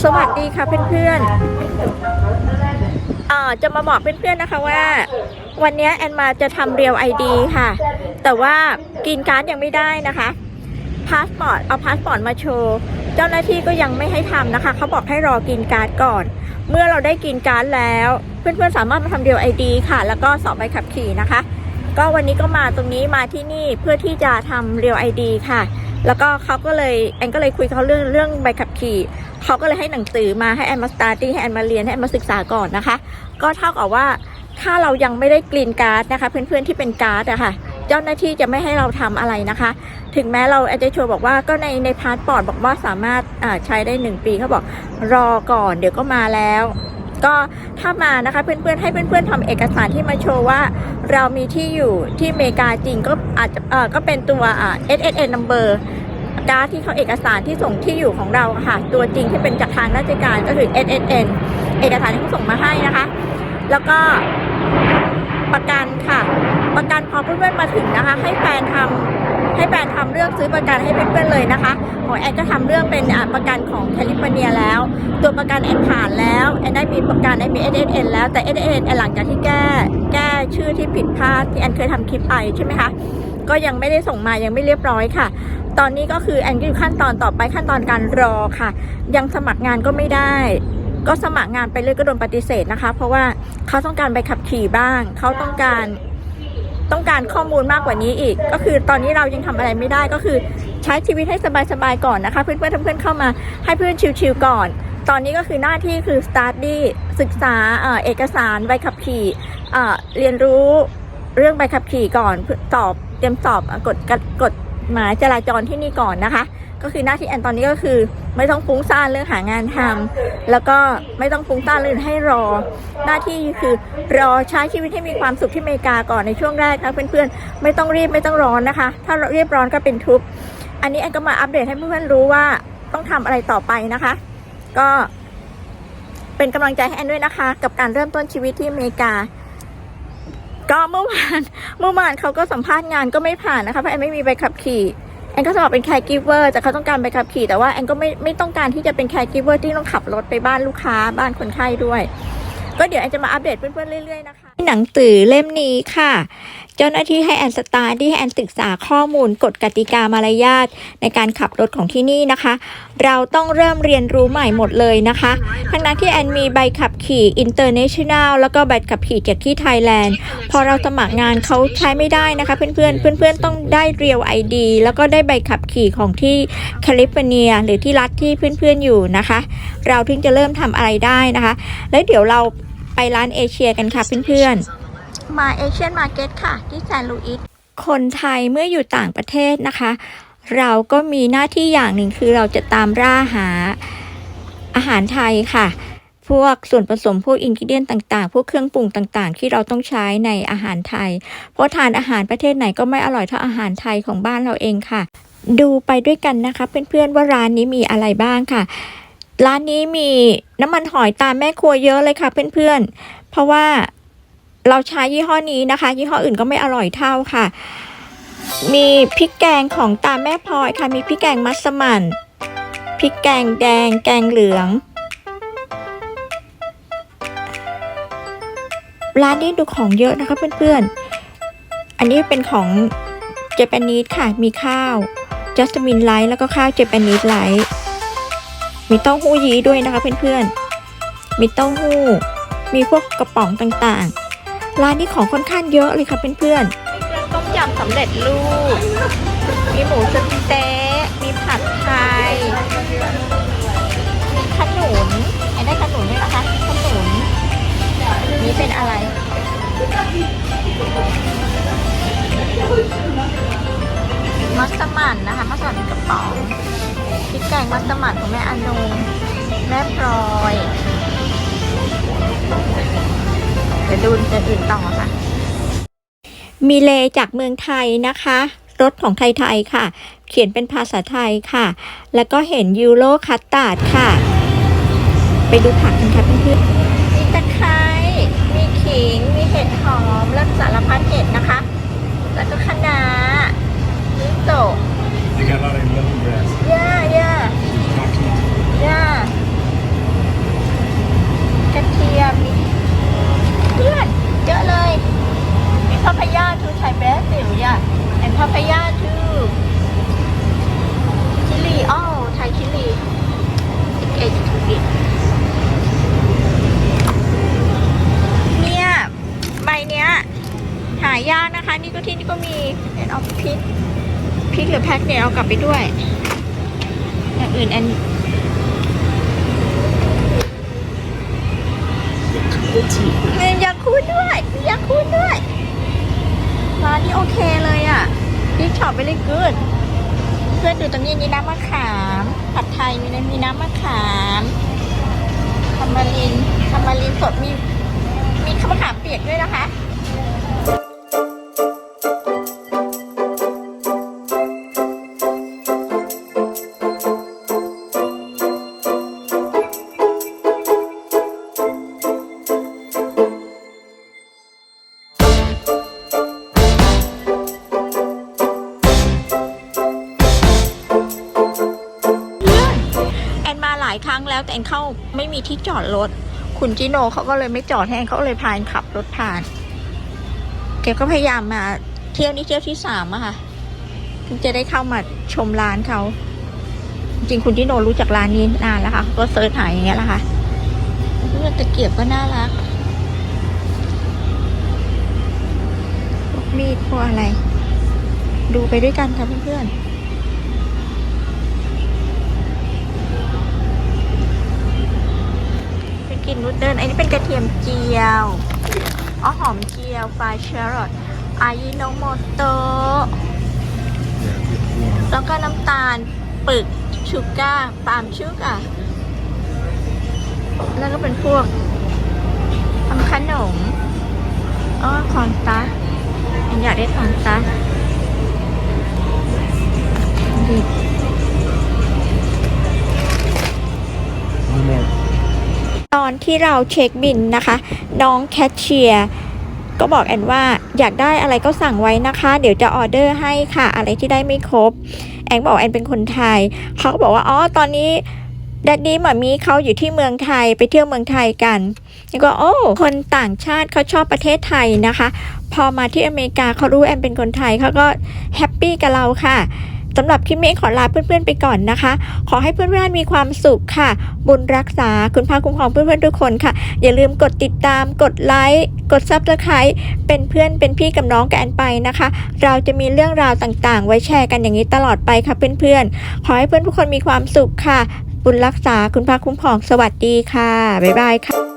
สวัสดีค่ะเพื่อนๆอ่าจะมาบอกเพื่อนๆนะคะว่า วันนี้แอนมาจะทำเรียวไอดีค่ะ แต่ว่ากินการ์ดยังไม่ได้นะคะพาสปอร์ตเอาพาสปอร์ตมาโชว์เจ้าหน้าที่ก็ยังไม่ให้ทำนะคะเขาบอกให้รอกินการ์ดก่อน เมื่อเราได้กินการ์ดแล้ว เพื่อนๆสามารถมาทำเรียวไอดีค่ะ แล้วก็สอบใบขับขี่นะคะ ก็วันนี้ก็มาตรงนี้มาที่นี่เพื่อที่จะทำเรียวไอดีค่ะ แล้วก็เขาก็เลยแอนก็เลยคุยเขาเรื่องเรื่องใบขับขี่เขาก็เลยให้หนังสือมาให้แอนมาสตาร์ติ้งให้แอนมาเรียนให้แอนมาศึกษาก่อนนะคะ ก็เท่ากับว่าถ้าเรายังไม่ได้กรีนการ์ดนะคะ เพื่อนๆที่เป็นการ์ดอะค่ะเจ้าหน้าที่จะไม่ให้เราทำอะไรนะคะ ถึงแม้เราแอนจะโชว์บอกว่าก็ในในพาสปอร์ตบอกว่าสามารถอ่าใช้ได้หนึ่งปีเขาบอกรอก่อนเดี๋ยวก็มาแล้ว ก็ถ้ามานะคะเพื่อนๆให้เพื่อนๆทำเอกสารที่มาโชว์ว่า เรามีที่อยู่ที่อเมริกาจริงก็อาจจะเออก็เป็นตัวอ่า SSN number การ์ดที่เขาเอกสารที่ส่งที่อยู่ของเราค่ะ ตัวจริงที่เป็นจากทางราชการก็คือ SSN เอกสารที่เขาส่งมาให้นะคะ แล้วก็ประกันค่ะ ประกันพอเพื่อนๆมาถึงนะคะ ให้แฟนทำ ให้แฟนทำเรื่องซื้อประกันให้เพื่อนๆเลยนะคะของแอนก็ทำเรื่องเป็นประกันของแคลิฟอร์เนียแล้ว ตัวประกันแอนผ่านแล้วแอนได้มีประกันแอนมี SSN แล้วแต่ SSN แอนหลังจากที่แก้แก้ชื่อที่ผิดพลาดที่แอนเคยทำคลิปไปใช่ไหมคะก็ยังไม่ได้ส่งมายังไม่เรียบร้อยค่ะ ตอนนี้ก็คือแอนก็อยู่ขั้นตอนต่อไปขั้นตอนการรอค่ะ ยังสมัครงานก็ไม่ได้ ก็สมัครงานไปเรื่อยก็โดนปฏิเสธนะคะ เพราะว่าเขาต้องการใบขับขี่บ้าง เขาต้องการ ต้องการข้อมูลมากกว่านี้อีก ก็คือตอนนี้เรายังทำอะไรไม่ได้ก็คือใช้ชีวิตให้สบายๆก่อนนะคะ เพื่อนๆเพื่อนๆเข้ามาให้เพื่อนชิวๆก่อน ตอนนี้ก็คือหน้าที่คือ study ศึกษาเอกสารใบขับขี่เรียนรู้เรื่องใบขับขี่ก่อนสอบเตรียมสอบกฎกฎกฎหมายจราจรที่นี่ก่อนนะคะ ก็คือหน้าที่แอนตอนนี้ก็คือ ไม่ต้องฟุ้งซ่านเรื่องหางานทำแล้วก็ไม่ต้องฟุ้งซ่านเรื่องให้รอ หน้าที่คือรอใช้ชีวิตให้มีความสุขที่อเมริกาก่อนในช่วงแรกนะเพื่อนๆไม่ต้องรีบไม่ต้องร้อนนะคะ ถ้าเรียบร้อนก็เป็นทุกข์อันนี้แอนก็มาอัปเดตให้เพื่อนๆรู้ว่าต้องทำอะไรต่อไปนะคะ ก็เป็นกำลังใจให้แอนด้วยนะคะ กับการเริ่มต้นชีวิตที่อเมริกา ก็เมื่อวานเมื่อวานเขาก็สัมภาษณ์งานก็ไม่ผ่านนะคะเพราะแอนไม่มีใบขับขี่ แอนก็สมัครเป็นแคร์กิฟเวอร์แต่เขาต้องการไปขับขี่แต่ว่าแอนก็ไม่ไม่ต้องการที่จะเป็นแคร์กิฟเวอร์ที่ต้องขับรถไปบ้านลูกค้าบ้านคนไข้ด้วย ก็เดี๋ยวแอนจะมาอัปเดตเพื่อนๆเรื่อยๆนะคะ หนังสือเล่มนี้ค่ะ เจ้าหน้าที่ให้แอนสตาร์ที่ให้แอนศึกษาข้อมูลกฎกติกามารยาทในการขับรถของที่นี่นะคะ เราต้องเริ่มเรียนรู้ใหม่หมดเลยนะคะทั้งนั้นที่แอนมีใบขับขี่ international แนลแล้วก็ใบขับขี่จากที่ไทยแลนด์ พอเราสมัครงานเขาใช้ไม่ได้นะคะ เพื่อนๆเพื่อนๆต้องได้เรียว ID แล้วก็ได้ใบขับขี่ของที่แคลิฟอร์เนียหรือที่รัฐที่เพื่อนๆอยู่นะคะ เราถึงจะเริ่มทำอะไรได้นะคะ แล้วเดี๋ยวเรา ไปร้านเอเชียกันค่ะเพื่อนๆ มาเอเชียนมาร์เก็ตค่ะ ที่แซนต์ลุยส์คนไทยเมื่ออยู่ต่างประเทศนะคะ เราก็มีหน้าที่อย่างหนึ่งคือเราจะตามร่าหาอาหารไทยค่ะ พวกส่วนผสมพวกอินกิเดียนต่างๆ พวกเครื่องปรุงต่างๆ ที่เราต้องใช้ในอาหารไทย เพราะทานอาหารประเทศไหนก็ไม่อร่อยเท่าอาหารไทยของบ้านเราเองค่ะ ดูไปด้วยกันนะคะ เพื่อนๆว่าร้านนี้มีอะไรบ้างค่ะ ร้านนี้มีน้ำมันหอยตามแม่ครัวเยอะเลยค่ะเพื่อนๆ เพราะว่าเราใช้ยี่ห้อนี้นะคะ ยี่ห้ออื่นก็ไม่อร่อยเท่าค่ะ มีพริกแกงของตามแม่พลอยค่ะ มีพริกแกงมัสมั่นพริกแกงแดง แกงเหลือง ร้านนี้ดูของเยอะนะคะเพื่อนๆ อันนี้เป็นของเจแปนนิสค่ะ มีข้าวจัสมินไลท์แล้วก็ข้าวเจแปนิสไลท์ มีเต้าหู้ยี้ด้วยนะคะเพื่อนๆ มีเต้าหู้ มีพวกกระป๋องต่างๆ ร้านนี้ของค่อนข้างเยอะเลยค่ะเพื่อนๆ ต้มยำสำเร็จรูป มีหมูสะเต๊ะมีผัดไทย มีขนุนไอ้ได้ขนุนด้วยนะคะ ขนุน นี่เป็นอะไรมัสมั่นนะคะมัสมั่นกระป๋อง พริกแกงมัสมั่นของแม่อานงแม่พลอยเดี๋ยวดูจะอื่นต่อค่ะ มีเลจากเมืองไทยนะคะรถของไทยๆค่ะ เขียนเป็นภาษาไทยค่ะ แล้วก็เห็นยูโรคัตตาร์ดค่ะ ไปดูผักกันค่ะเพื่อนๆมีตะไคร้มีขิง มีเห็ดหอม แล้วสารพัดเห็ดนะคะ yeah and papaya to chili oh Thai chili it's eight to it เนี่ย ใบเนี้ย หายากนะคะ นี่ก็ที่นี่ก็มีเอ็นออฟพิกพิกหรือแพ็คเนี่ยเอากลับไปด้วย อย่างอื่นแอนมียาคูดด้วยมียาคูดด้วยร้านนี้โอเคเลยอะ พิกช็อปไปเลยกูดเพื่อนดูตรงนี้มีน้ำมะขาม ผัดไทยมีน้ำมีน้ำมะขามทามารินทามารินสดมีมีข้าวมะขามเปียกด้วยนะคะาหลายครั้งแล้วแต่แอนเข้าไม่มีที่จอดรถ คุณจิโนเขาก็เลยไม่จอดให้แอนเขาเลยพาแอนขับรถผ่าน แกก็พยายามมาเที่ยวนี้เที่ยวที่สามอะค่ะถึงจะได้เข้ามาชมร้านเขา จริงคุณจิโนรู้จักร้านนี้นานแล้วค่ะ ก็เซิร์ชหาอย่างเงี้ยแหละค่ะเพื่อนตะเกียบก็น่ารักพวกมีดพวกอะไร ดูไปด้วยกันค่ะเพื่อนๆ เป็นกลิ่นอันนี้เป็นกระเทียมเจียวอ๋อหอมเจียวไฟเชอร์รอทอายิโนโมโตะแล้วก็น้ำตาลปึกชูก้าปาล์มชูกาแล้วก็เป็นพวกทำขนมอ๋อคอนตัสอันอยากได้คอนตัสดี อนที่เราเช็คบินนะคะ น้องแคชเชียร์ก็บอกแอนว่าอยากได้อะไรก็สั่งไว้นะคะ เดี๋ยวจะออเดอร์ให้ค่ะ อะไรที่ได้ไม่ครบ แอนบอกแอนเป็นคนไทย เขาก็บอกว่าอ๋อตอนนี้แดดดี้หมามีเขาอยู่ที่เมืองไทยไปเที่ยวเมืองไทยกันแล้วก็โอ้คนต่างชาติเขาชอบประเทศไทยนะคะ พอมาที่อเมริกาเขารู้แอนเป็นคนไทยเขาก็แฮปปี้กับเราค่ะ สำหรับคลิปนี้ขอลาเพื่อนๆไปก่อนนะคะ ขอให้เพื่อนๆมีความสุขค่ะ บุญรักษาคุณพระคุ้มครองเพื่อนๆทุกคนค่ะ อย่าลืมกดติดตาม กดไลค์ กดซับสไคร b e เป็นเพื่อนเป็นพี่กับน้องกันไปนะคะ เราจะมีเรื่องราวต่างๆ ไว้แชร์กันอย่างนี้ตลอดไปค่ะเพื่อนๆ ขอให้เพื่อนทุกคนมีความสุขค่ะ บุญรักษาคุณพระคุ้มครองสวัสดีค่ะ บ๊ายบายค่ะ